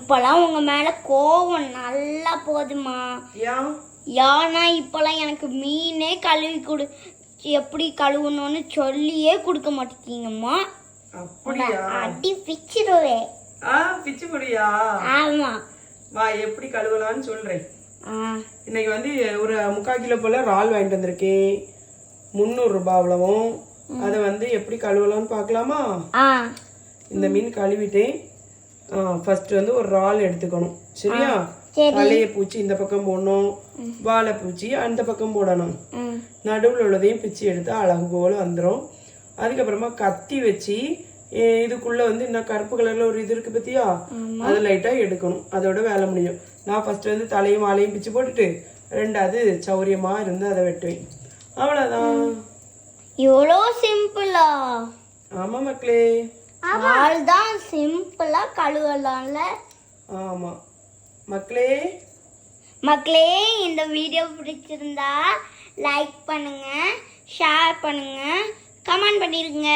இப்போலாம் உங்கள் மேலே கோவம் நல்லா போகுதுமா ஏன்? ஏன்னா இப்போலாம் எனக்கு மீனே கழுவி கொடு. எப்படி கழுவணும்னு சொல்லியே கொடுக்க மாட்டேங்கிங்கம்மா அப்படியா? அடி பிச்சிடுவேன் ஆ பிச்சு பொடியா? ஆமாம் வா எப்படி கழுவலாம்னு சொல்றேன். இன்னைக்கு வந்து ஒரு முக்கால் கிலோ போல இறால் வாங்கிட்டு வந்திருக்கேன். முந்நூறு ரூபாய் அவ்வளவும். அதை வந்து எப்படி கழுவலாம்னு பார்க்கலாமா? ஆ. இந்த மீன் கழுவிட்டேன். ஃபர்ஸ்ட் வந்து ஒரு இறால் எடுத்துக்கணும். சரியா? சரி. தலையை பூச்சி இந்த பக்கம் போடணும் வாழை பூச்சி அந்த பக்கம் போடணும். நடுவில் உள்ளதையும் பிச்சு எடுத்து அழகு போல வந்துடும் அதுக்கப்புறமா கத்தி வச்சு இதுக்குள்ள வந்து இன்னும் கருப்பு கலர்ல ஒரு இது இருக்கு பத்தியா? அது லைட்டா எடுக்கணும். அதோட வேலை முடியும். நான் ஃபர்ஸ்ட் வந்து தலையும் வாழையும் பிச்சு போட்டுட்டு ரெண்டாவது சௌரியமா இருந்து அதை வெட்டுவேன். அவ்வளவுதான். இவ்வளோ சிம்பிளா ஆமா மக்களே. ஆள் தான் சிம்பிளா கழுவலாம்ல. ஆமா. மக்களே. மக்களே இந்த வீடியோ பிடிச்சிருந்தா லைக் பண்ணுங்க ஷேர் பண்ணுங்க கமெண்ட் பண்ணிருங்க.